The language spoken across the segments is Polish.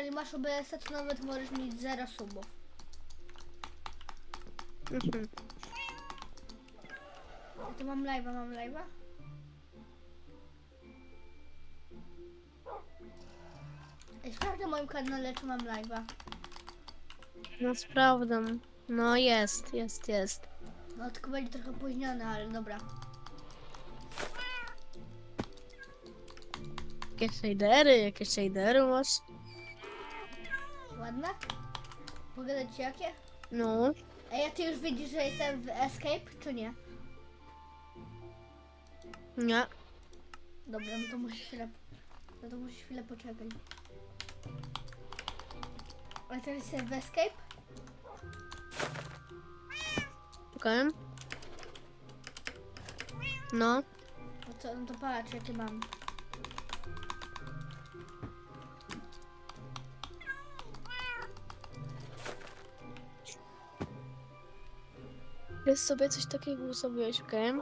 jeżeli masz OBS-a, to nawet możesz mieć 0 subów. Mhm. Ja to mam live'a, mam live'a? Ej, sprawdź na moim kanale, czy mam live'a. No sprawdzam. No jest, jest, jest. No tylko będzie trochę opóźnione, ale dobra. Jakie shadery, jakie shadery masz? Ładne? Pogadać ci jakie? No. Ej, a ty już widzisz, że jestem w Escape, czy nie? Nie. Dobra, no to musisz chwilę... No to musisz chwilę poczekać. Ale teraz jestem w Escape? Okej. No. No to, no to patrz, jakie mam. Jest sobie coś takiego ustawiłeś, okej?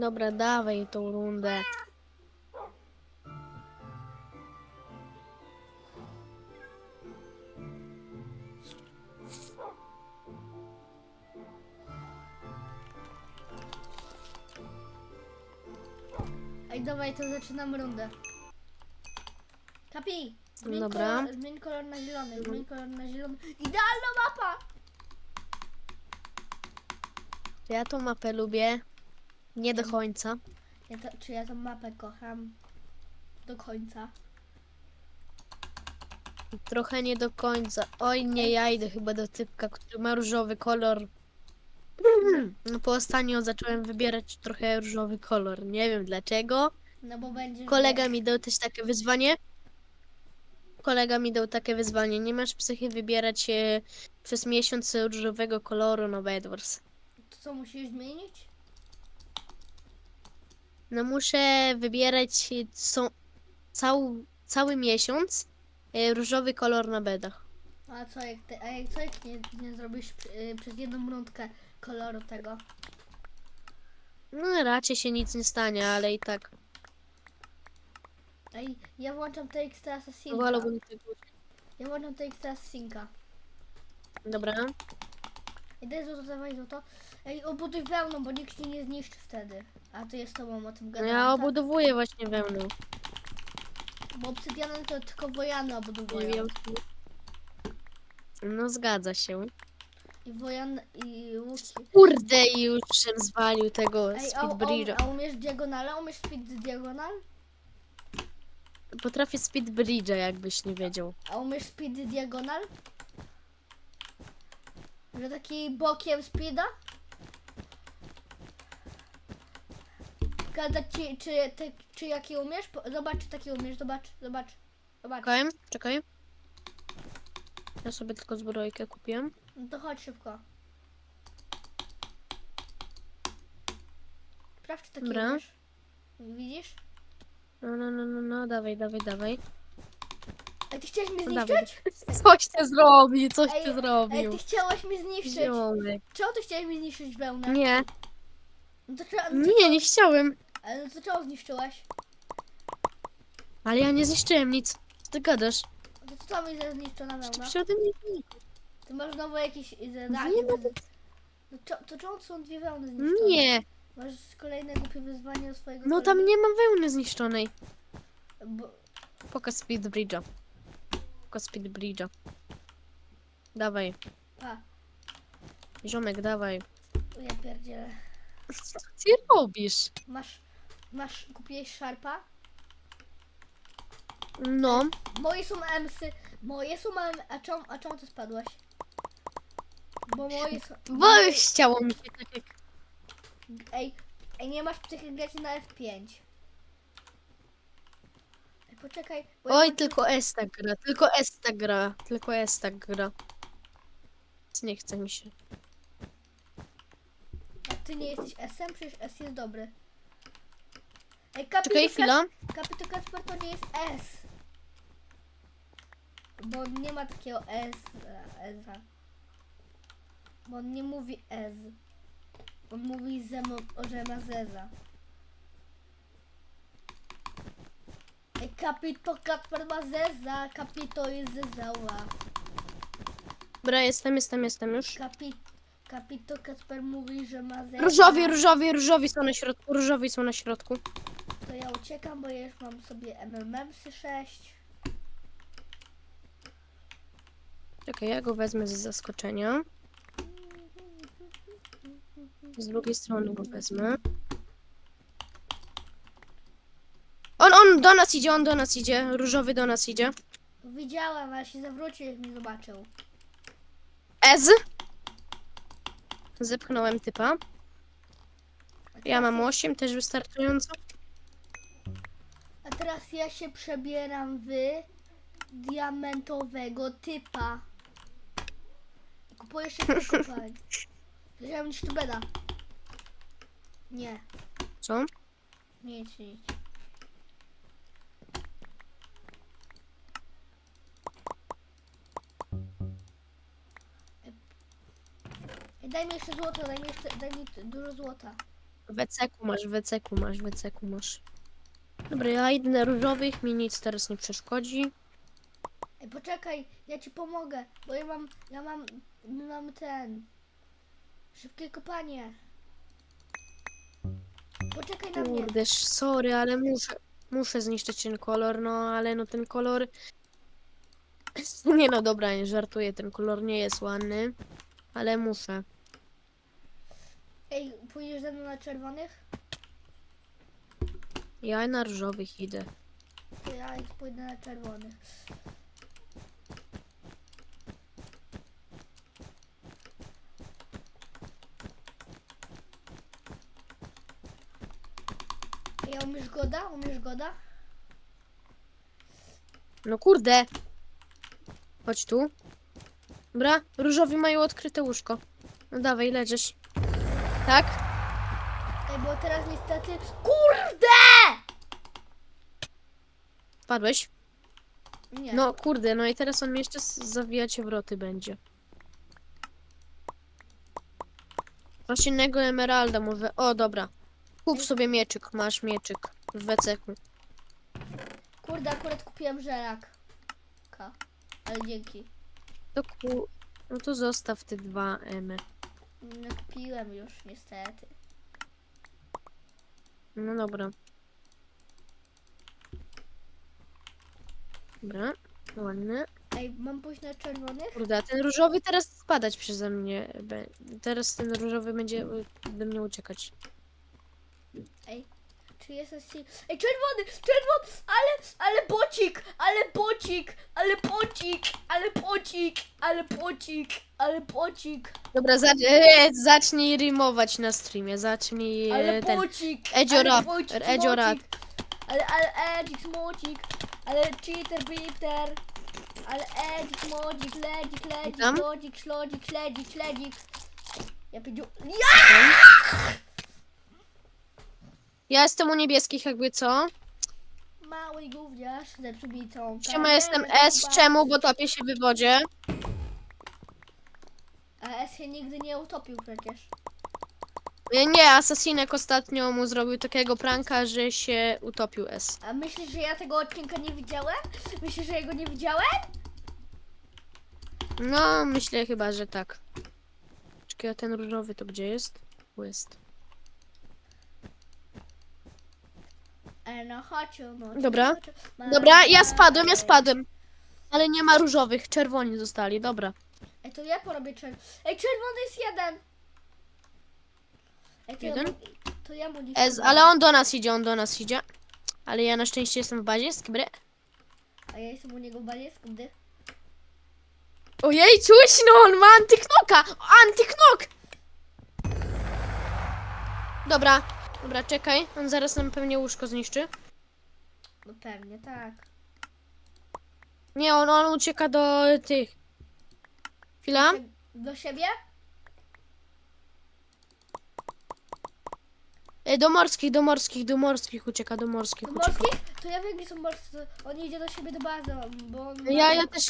Dobra, dawaj tą rundę. Ej, dawaj, to zaczynam rundę. Kapi! Zmień, Dobra. Kolor, zmień kolor na zielony, zmień kolor na zielony. Idealna mapa! Ja tą mapę lubię. Nie do końca. Ja to, czy ja tą mapę kocham do końca? Trochę nie do końca. Oj, nie, ja idę chyba do typka, który ma różowy kolor. No po ostatnio zacząłem wybierać trochę różowy kolor. Nie wiem dlaczego. No bo będzie. Kolega mi dał też takie wyzwanie. Kolega mi dał takie wyzwanie. Nie masz psychy wybierać e, przez miesiąc różowego koloru na Bedwars. To co musisz zmienić? No muszę wybierać co, cał, cały miesiąc e, różowy kolor na bedach. A co jak ty, a jak co jak nie, nie zrobisz y, przez jedną rundkę koloru tego? No raczej się nic nie stanie, ale i tak. Ej, ja włączam. Wolałbym tego. Ja włączam TXT Assassinka. Dobra. Daj złoto, dawaj złoto. Ej, obuduj wełną, bo nikt ci nie zniszczy wtedy. A ty jest tobą o tym No ja tak? obudowuję właśnie wełną. Bo obsydianem to tylko wojany obudowują. No zgadza się. I wojan i łuki. Kurde, już żem zwalił tego Ej, a, speed a, bridge'a. a umiesz diagonala? Umiesz speed diagonal? Potrafię speed bridge'a, jakbyś nie wiedział. A umiesz speed diagonal? Że taki bokiem speeda? Gadać ci, czy, te, czy jaki umiesz? Po- Zobacz, czy taki umiesz, zobacz, zobacz, zobacz. Czekaj, czekaj. Ja sobie tylko zbrojkę kupiłem. No to chodź szybko. Sprawdź, czy taki Dobra. umiesz. Widzisz? No, no, no, no, no, dawaj, dawaj, dawaj. Ej, ty chciałeś mnie No, zniszczyć? Coś ty zrobił, coś ty Ej, zrobił. ty chciałeś mnie zniszczyć. Ziomek. Czemu ty chciałeś mi zniszczyć wełnę? Nie, No to, czemu- nie, nie chciałem. Ale no to czemu zniszczyłeś? Ale ja nie zniszczyłem nic. Co ty gadasz? No to co mi za zniszczona Ty wełna? przy mnie nie- Ty masz znowu jakieś zadanie. Nie, no No to, to czemu są dwie wełny zniszczone? Nie, Masz kolejne głupie wyzwanie do swojego no tam nie mam wełny zniszczonej. Bo, Pokaż speed bridge'a. Pokaż speed bridge'a. Dawaj, a, ziomek, dawaj. ja pierdzielę. Co ty robisz? Masz, masz, kupiłeś szarpa? No, Moje są emsy, moje są em, a czemu, a czemu ty spadłeś? Bo moje są... bo chciało mi się tak jak... Ej, ej, nie masz psychy grać na F5. Poczekaj. bo ja Oj, włączę- tylko S tak gra, tylko S tak gra, tylko S tak gra. Więc Nie chce mi się. A ty nie jesteś S-em? Przecież S jest dobry. Ej, kapi, Czekaj to chwila. Kas- kapi to Kasper to nie jest S. Bo nie ma takiego S. S. Bo on nie mówi S. On mówi, że ma zeza. Kapito Kacper ma zeza, kapito jest zezała. Dobra, jestem, jestem, jestem już. Kapi, kapito Kacper mówi, że ma zeza. Różowi, różowi, różowi są na środku, różowi są na środku. To ja uciekam, bo ja już mam sobie MMMsy 6. Czekaj, ja go wezmę z zaskoczenia. Z drugiej strony go wezmę. On, on do nas idzie, on do nas idzie. Różowy do nas idzie. Widziałem, ale się zawrócił, jak mnie zobaczył. Ez. Zepchnąłem typa. Ja mam 8, też wystarczająco. A teraz ja się przebieram w diamentowego typa. Kupuję szybko kopań. Wiedziałem niż tu beda. Nie, Co? nic, nic. Daj mi jeszcze złoto, daj mi jeszcze, daj mi dużo złota. Weceku masz, weceku masz, weceku masz. Dobra, ja idę na różowych, mi nic teraz nie przeszkodzi. Ej, poczekaj, ja ci pomogę, bo ja mam, ja mam, mam ten, szybkie kopanie. Poczekaj na mnie. Kurde, sorry, ale muszę, muszę zniszczyć ten kolor, no ale no ten kolor... Nie no, dobra, nie żartuję, ten kolor nie jest ładny, ale muszę. Ej, pójdziesz ze mną na czerwonych? Ja na różowych idę. To ja pójdę na czerwonych. Ej, a umiesz goda? Umiesz goda? No kurde! Chodź tu. Dobra, różowi mają odkryte łóżko. No dawaj, leżysz. Tak? Ej, bo teraz niestety... KURDE! Padłeś? Nie. No kurde, no i teraz on mi jeszcze z- zawijać wroty będzie. Coś innego emeralda może. O, dobra. Kup sobie mieczyk, masz mieczyk w weceku. Kurde, akurat kupiłem żelak. Ka. Ale dzięki. To ku... No to zostaw te dwa emy. Nie kupiłem już, niestety. No dobra. Dobra, ładne. Ej, mam pójść na czerwonych? Kurde, a ten różowy teraz spadać przeze mnie. be- Teraz ten różowy będzie y, ode mnie uciekać. Ej, czy jest SC? Ej, czerwony, czerwony, ale, ale bocik, ale bocik, ale bocik, ale bocik, ale bocik, ale bocik, Dobra, za, e, zacznij rymować na streamie, zacznij ale e, ten... bocik, Edzio ale rap, bocik, Edzio rap. mocik, Ale, ale edzik, smocik, ale cheater, bitter, ale edzik, modzik, ledzik, ledzik, Witam. lodzik, szlodzik, śledzik, śledzik. Ja powiedział, ja! Ja jestem u niebieskich jakby co? Mały gówniarz ze przybicą. Siema, jestem S, czemu? Bo topię się w wodzie. A S się nigdy nie utopił przecież. E, Nie, Asasinek ostatnio mu zrobił takiego pranka, że się utopił S. A myślisz, że ja tego odcinka nie widziałem? Myślisz, że ja go nie widziałem? No, myślę chyba, że tak. Czekaj, a ten różowy to gdzie jest? Tu jest. E, no chodź, no. Dobra. chodź. Dobra, ja spadłem, ja spadłem. Ale nie ma różowych, czerwoni zostali, dobra. Ej, to ja porobię czerwony. Ej, czerwony jest jeden! Ej, to Jeden? Ja, mu- to ja mu dziś S, ale on do nas idzie, on do nas idzie. Ale ja na szczęście jestem w bazie, skibry. A ja jestem u niego w balie, skądy? Ojej, czułeś no, on ma antyknoka! Antyknok! Dobra, dobra, czekaj. On zaraz nam pewnie łóżko zniszczy. No pewnie, tak. Nie, on, on ucieka do tych. Chwila. Do siebie? E, Do morskich, do morskich, do morskich ucieka, do morskich Do ucieka. morskich? To ja wiem, gdzie są morscy. On idzie do siebie do bazy, bo on... Ja, ja też,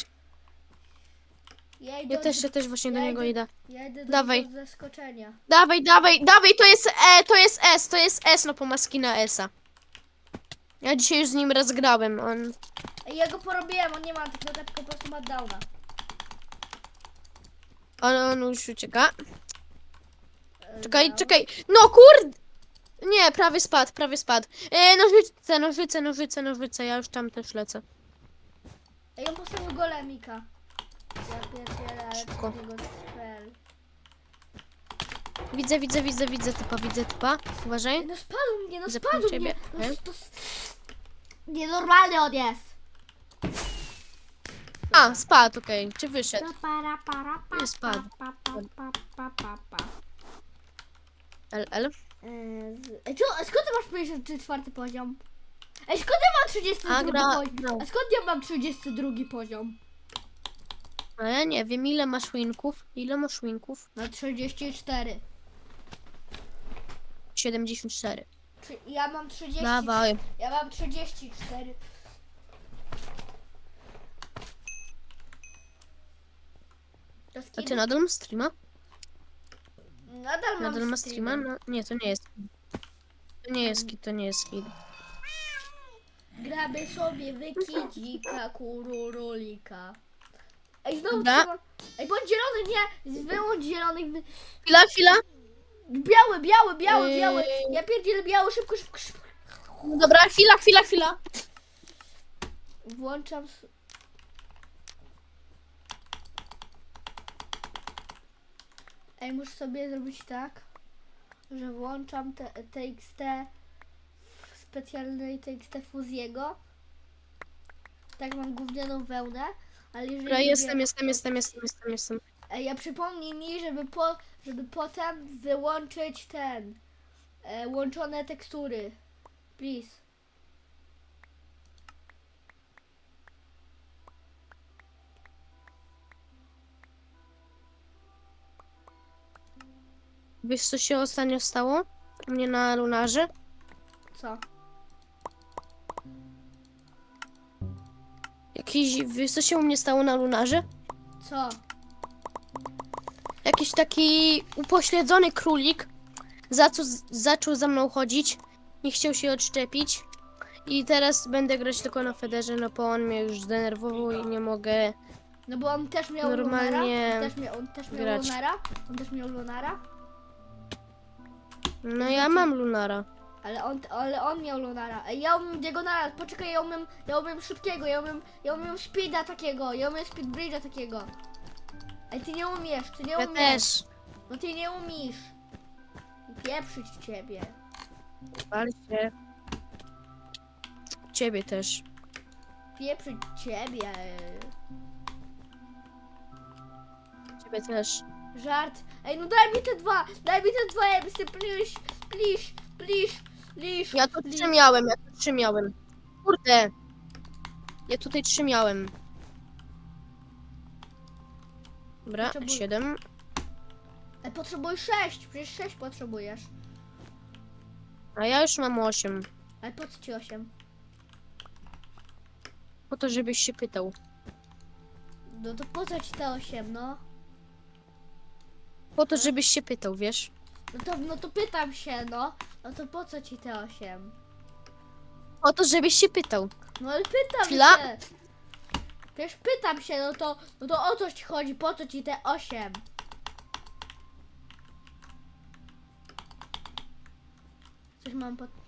Ja, idę ja też, ja też właśnie do ja niego idę- idę. Ja idę do Dawaj. niego z zaskoczenia. Dawaj, dawaj, dawaj, to jest E, to jest S, to jest S, no po maski na S-a. Ja dzisiaj już z nim raz grałem. On. Ej, ja go porobiłem, on nie ma takiego typu, po prostu ma downa. On, on już ucieka. E, Czekaj, down. czekaj. No kurde! Nie, prawie spadł, prawie spadł. E, nożyce, nożyce, nożyce, nożyce. Ja już tam też lecę. Ej, on postawił golemika. Ja pierdzielę, ale Szybko. spell. Widzę, widzę, widzę, widzę typa, widzę typa. Uważaj. No spadł mnie, no spadł ciebie, mnie. No, okej. to... Nienormalny on jest. A, spadł, okej. Czy wyszedł? Pa, para, para, pa, Nie spadł. pa, pa, pa, pa, pa, pa. L, L. Eee, z- Ej, co, a skąd ty masz 54 poziom? Ej, skąd ja mam 32 A, gra- poziom? A skąd ja mam 32 poziom? A ja nie wiem, ile masz winków? Ile masz winków? Na 34. 74. Czy- Ja mam 30. Dawaj. Ja mam 34. To A ty nadal masz streama? Nadal mam Nadal masz streama? No, nie, to nie jest. To nie jest kid, to nie jest kid. Gramy sobie w kidzika, kururulika. Ej, znowu Dobra. trzeba... Ej, bądź zielony, nie! Wyłącz zielony. Wy... Chwila, chwila. Biały, biały, biały, Ej. biały. Ja pierdzielę biały, szybko, szybko, szybko. Dobra, chwila, chwila, chwila. Włączam... s- Ej, muszę sobie zrobić tak, że włączam te, TXT w specjalnej TXT Fuziego. Tak mam gównianą wełnę, ale jeżeli... Dobra, nie- jestem, jestem, jestem, jestem, jestem, jestem. Ej, ja przypomnij mi, żeby, po, żeby potem wyłączyć ten... E, łączone tekstury. Please. Wiesz, co się ostatnio stało? U mnie na lunarze? Co? Jakiś, wiesz, co się u mnie stało na lunarze? Co? Jakiś taki upośledzony królik zaczął, zaczął za mną chodzić, nie chciał się odszczepić i teraz będę grać tylko na Federze, no bo on mnie już zdenerwował i nie mogę... No bo on też miał Normalnie Lunara. On też miał, on też miał grać. Lunara. On też miał Lunara. No ja mam lunara. Ale on, ale on miał Lunara. Ej, ja umiem Diagonala. Poczekaj, ja umiem, ja umiem szybkiego. Ja umiem, ja umiem Speeda takiego. Ja umiem Speed Bridge'a takiego. Ej, ty nie umiesz, ty nie Ja umiesz. też. No ty nie umiesz. I pieprzyć ciebie. Wal się. Ciebie też. Pieprzyć ciebie. Ciebie też. Żart. Ej, no daj mi te dwa. Daj mi te dwa emsy, please. Please, please, please. Ja tu please. trzy miałem, ja tu trzy miałem. Kurde. Ja tutaj trzy miałem. Dobra, Potrzebuję- siedem. Ej, potrzebujesz sześć. Przecież sześć potrzebujesz. A ja już mam osiem. Ale po co ci osiem? Po to, żebyś się pytał. No to po co ci te osiem, no? Po to, żebyś się pytał, wiesz? No to, no to pytam się, no. No to po co ci te osiem? Po to, żebyś się pytał. No ale pytam Chwila. się. Przecież pytam się, no to, no to o co ci chodzi? Po co ci te osiem? Coś mam pod...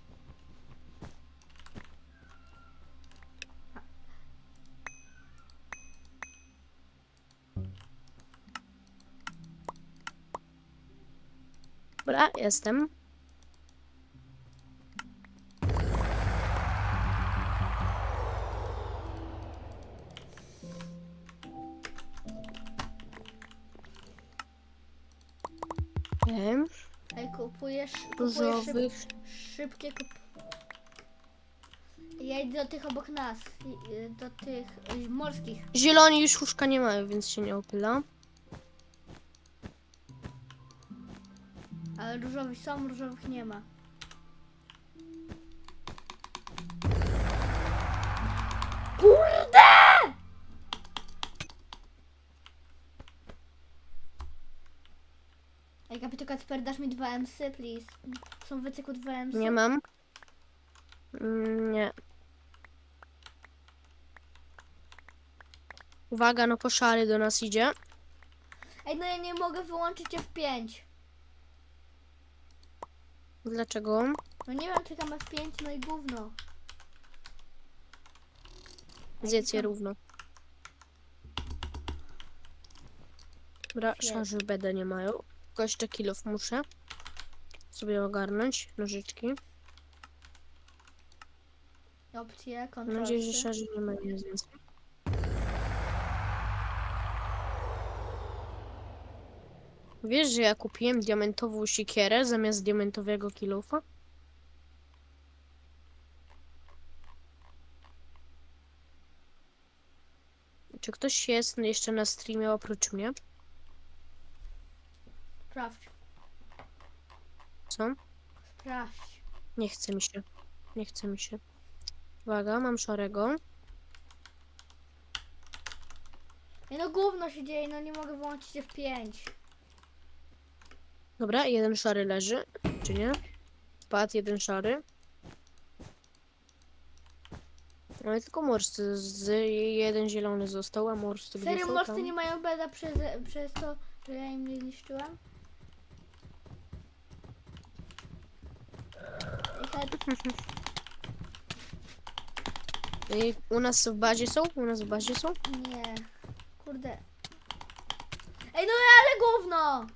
Dobra, jestem. Okej, Ej, kupujesz, kupujesz szyb, różowych. szybkie kup... Ja idę do tych obok nas, i- i do tych y, morskich. Zieloni już łóżka nie mają, więc się nie opyla. różowi są, różowych nie ma. Kurde! Ej, kapito Kacper, dasz mi dwa msy, please. Są w wycyku dwa msy. Nie mam. Mm, nie. Uwaga, no koszary do nas idzie. Ej, no ja nie mogę wyłączyć F5. Dlaczego? No nie wiem, czy tam F5, no i gówno. Zjedz je równo. Dobra, Świetnie. szarzy BD nie mają. Tylko jeszcze kilów muszę sobie ogarnąć. Nożyczki. Opcje, Mam nadzieję, że szarzy nie mają nic więcej. Wiesz, że ja kupiłem diamentową sikierę zamiast diamentowego kilofa? Czy ktoś jest jeszcze na streamie oprócz mnie? Sprawdź, Co? sprawdź. Nie chce mi się. Nie chce mi się. Uwaga, mam szarego. Ej, no gówno się dzieje, no nie mogę wyłączyć F5. Dobra, jeden szary leży, czy nie? Spadł jeden szary. No i tylko morscy, z jeden zielony został, a morscy gdzie Serio, są morscy tam? nie mają beda przez, przez to, że ja im nie zniszczyłem? Ej, help. I u nas w bazie są? U nas w bazie są? Nie. Kurde. Ej, no ale gówno!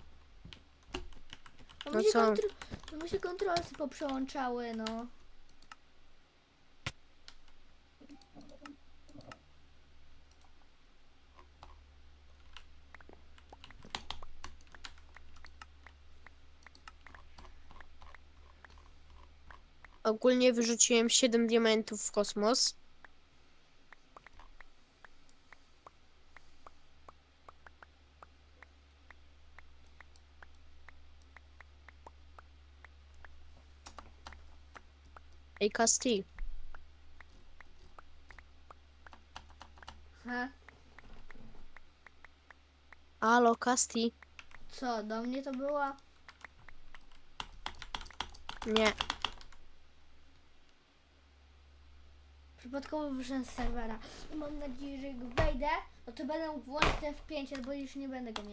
No, No mi się co? no mi się kontrolsy poprzełączały, no. Ogólnie wyrzuciłem 7 diamentów w kosmos. Ej, Casti, Ha? alo, Casti. Co, do mnie to była? Nie, Przypadkowo wyszedłem z serwera. I mam nadzieję, że jak wejdę, no to będę włączyć F5, albo już nie będę go miał.